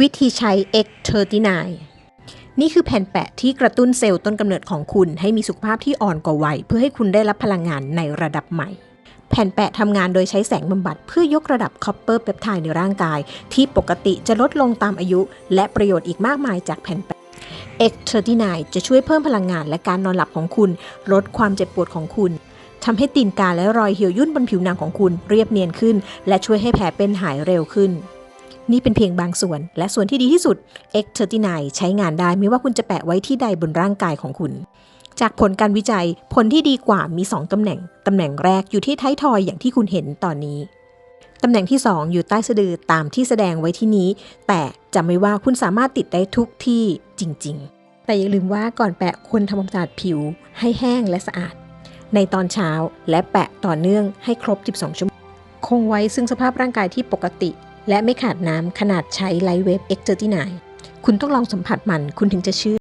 วิธีใช้ X39 นี่คือแผ่นแปะที่กระตุ้นเซลล์ต้นกำเนิดของคุณให้มีสุขภาพที่อ่อนกว่าวัยเพื่อให้คุณได้รับพลังงานในระดับใหม่ แผ่นแปะทำงานโดยใช้แสงบำบัดเพื่อยกระดับคอปเปอร์เปปไทด์ในร่างกาย ที่ปกติจะลดลงตามอายุ และประโยชน์อีกมากมายจากแผ่นแปะ X39 จะช่วยเพิ่มพลังงานและการนอนหลับของคุณ ลดความเจ็บปวดของคุณทำให้ตีนกาและรอยเหี่ยวย่นบนผิวหนังของคุณเรียบเนียนขึ้น และช่วยให้แผลเป็นหายเร็วขึ้น นี่เป็นเพียงบางส่วน และส่วนที่ดีที่สุด X39 ใช้งานได้ไม่ว่าคุณจะแปะไว้ที่ใดบนร่างกายของคุณ จากผลการวิจัยผลที่ดีกว่ามี 2ตำแหน่ง ตำแหน่งแรกอยู่ที่ท้ายทอยอย่างที่คุณเห็นตอนนี้ ตำแหน่งที่ 2 อยู่ใต้สะดือตามที่แสดงไว้ที่นี้ แต่จำไว้ว่าคุณสามารถติดได้ทุกที่จริง ๆ แต่อย่าลืมว่าก่อนแปะควรทำความสะอาดผิว ให้แห้งและสะอาด ในตอนเช้าและแปะต่อเนื่องให้ครบ 12 ชั่วโมงคงไว้ซึ่งสภาพร่างกายที่ปกติ และไม่ขาดน้ำขนาดใช้ไลท์เวฟ X39 คุณต้องลองสัมผัสมันคุณถึงจะเชื่อ